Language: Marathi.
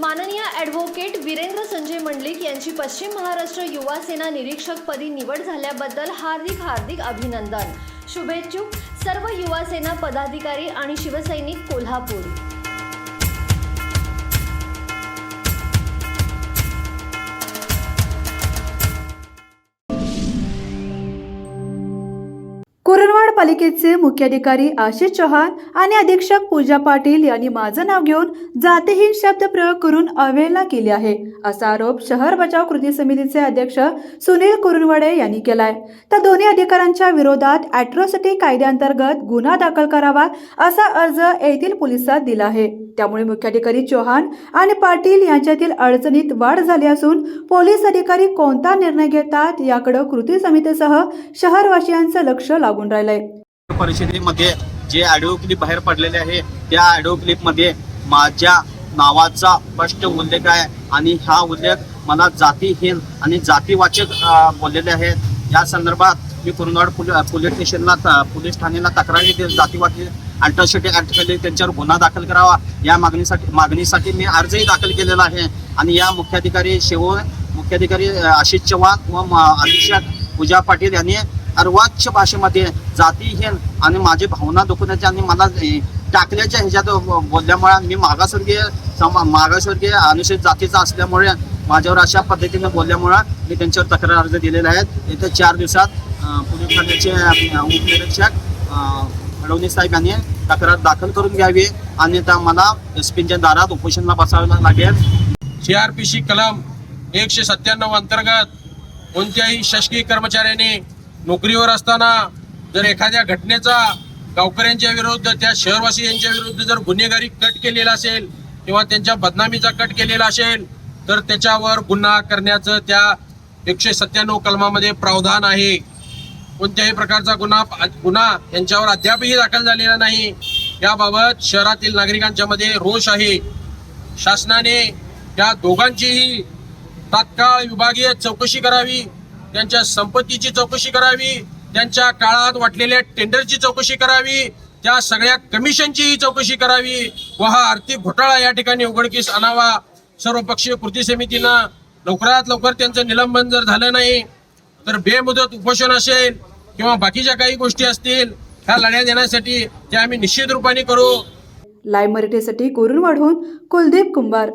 माननीय ॲडव्होकेट वीरेंद्र संजय मंडलिक यांची पश्चिम महाराष्ट्र युवा सेना निरीक्षकपदी निवड झाल्याबद्दल हार्दिक हार्दिक अभिनंदन. शुभेच्छुक. सर्व युवा सेना पदाधिकारी आणि शिवसैनिक कोल्हापूर. कुरणवाड पालिकेचे मुख्याधिकारी आशिष चव्हाण आणि अधीक्षक पूजा पाटील यांनी माझं नाव घेऊन जातीहीन शब्द प्रयोग करून अवहेलना केली आहे असा आरोप शहर बचाव कृती समितीचे अध्यक्ष सुनील कुरणवाडे यांनी केलाय. तर दोन्ही अधिकाऱ्यांच्या विरोधात अॅट्रॉसिटी कायद्याअंतर्गत गुन्हा दाखल करावा असा अर्ज येथील पोलिसात दिला आहे. त्यामुळे मुख्याधिकारी चौहान आणि पाटील यांच्यातील अडचणीत वाढ झाली असून पोलीस अधिकारी कोणता निर्णय घेतात याकडे कृती समितीसह शहरवासियांचं लक्ष लागून राहिलंय. परिषदेमध्ये जे ऑडिओ क्लिप बाहेर पडलेले आहे त्या ऑडिओ क्लिपमध्ये माझ्या नावाचा स्पष्ट उल्लेख आहे आणि हा उल्लेख मला जातीहीन आणि जातीवाचक बोललेले आहेत. या संदर्भात मी कुरुंदवाड पोलीस स्टेशनला पोलीस ठाण्याला तक्रारी देत जातीवादी अल्ट्रासिटी ऍक्ट केली त्यांच्यावर गुन्हा दाखल करावा. या मागणीसाठी मागणीसाठी मी अर्जही दाखल केलेला आहे. आणि या मुख्याधिकारी शिव मुख्याधिकारी आशिष चव्हाण व अधीक्षक पूजा पाटील यांनी अर्वाच्य भाषेमध्ये जातीहीन आणि माझी भावना दुखवण्याची आणि मला टाकल्याच्या ह्याच्यात बोलल्यामुळे मी मागासवर्गीय मागासवर्गीय अनुसूचित जातीचा असल्यामुळे माझ्यावर अशा पद्धतीने बोलल्यामुळं मी त्यांच्यावर तक्रार अर्ज दिलेला आहे येत्या चार दिवसात पुणे पोलीस ठाण्याचे उपनिरीक्षक अ, साहेब यांनी तक्रार दाखल करून घ्यावी आणि त्या मला एस पीच्या दारात उपोषणला बसावं लागेल. सी आर पी सी कलम एकशे सत्त्याण्णव अंतर्गत कोणत्याही शासकीय कर्मचाऱ्याने नोकरीवर असताना जर एखाद्या घटनेचा गावकऱ्यांच्या विरुद्ध त्या शहरवासियांच्या विरुद्ध जर गुन्हेगारी कट केलेला असेल किंवा त्यांच्या बदनामीचा कट केलेला असेल तर त्याच्यावर गुन्हा करण्याचं त्या एकशे सत्त्याण्णव कलमामध्ये प्रावधान आहे. कोणत्याही प्रकारचा गुन्हा गुन्हा यांच्यावर अद्यापही दाखल झालेला नाही. याबाबत शहरातील नागरिकांच्या मध्ये रोष आहे. शासनाने या दोघांचीही तात्काळ विभागीय चौकशी करावी. त्यांच्या संपत्तीची चौकशी करावी त्यांच्या काळात वाटलेल्या टेंडरची चौकशी करावी त्या सगळ्या कमिशनचीही चौकशी करावी व हा आर्थिक घोटाळा या ठिकाणी उघडकीस आणावा. सर्वपक्षीय कृती समितीनं लवकरात लवकर त्यांचं निलंबन जर झालं नाही तर बेमुदत उपोषण असेल किंवा बाकीच्या काही गोष्टी असतील ह्या लढ्या देण्यासाठी ते आम्ही निश्चित रूपाने करू. लाईव्ह मराठीसाठी कुरुणवाडहून कुलदीप कुंभार.